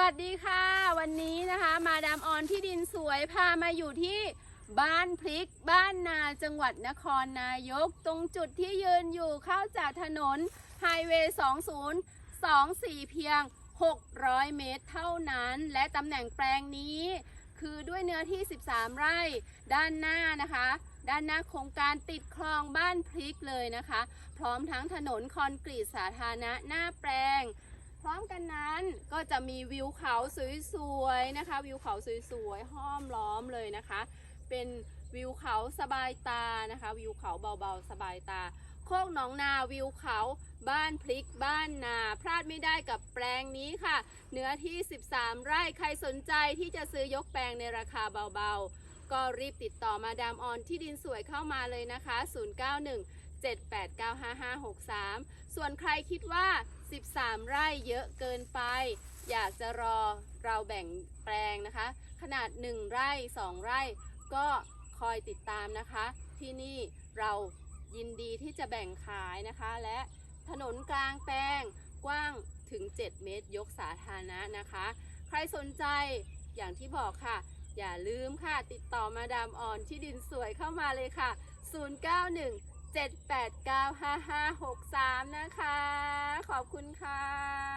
วัสดีค่ะ วันนี้นะคะมาดามออนที่ดินสวยพามาอยู่ที่บ้านพริกบ้านนาจังหวัดนครนายก ตรงจุดที่ยืนอยู่เข้าจากถนนไฮเวย์ 2024 เพียง 600 เมตรเท่านั้น และตำแหน่งแปลงนี้ คือด้วยเนื้อที่ 13 ไร่ ด้านหน้านะคะ ด้านหน้าโครงการติดคลองบ้านพริกเลยนะคะ พร้อมทั้งถนนคอนกรีตสาธารณะหน้าแปลง พร้อมกันนั้นก็จะมีวิวเขาสวยๆนะคะ วิวเขาสวยๆห้อมล้อมเลยนะคะ เป็นวิวเขาสบายตานะคะ วิวเขาเบาๆสบายตา โคกหนองนาวิวเขาบ้านพริกบ้านนา พลาดไม่ได้กับแปลงนี้ค่ะ เนื้อที่ 13 ไร่ใครสนใจที่จะซื้อยกแปลงในราคาเบาๆ ก็รีบติดต่อมาดามออนที่ดินสวยเข้ามาเลยนะคะ 091 7895563 ส่วนใครคิดว่า 13 ไร่เยอะเกินไป อยากจะรอเราแบ่งแปลงนะคะ ขนาด 1 ไร่ 2 ไร่ ก็คอยติดตามนะคะ ที่นี่เรายินดีที่จะแบ่งขายนะคะ และถนนกลางแปลงกว้างถึง 7 เมตร ยกสาธารณะนะคะ ใครสนใจอย่างที่บอกค่ะ อย่าลืมค่ะ ติดต่อมาดามออนที่ดินสวยเข้ามาเลยค่ะ 091 7895563 นะคะ ขอบคุณค่ะ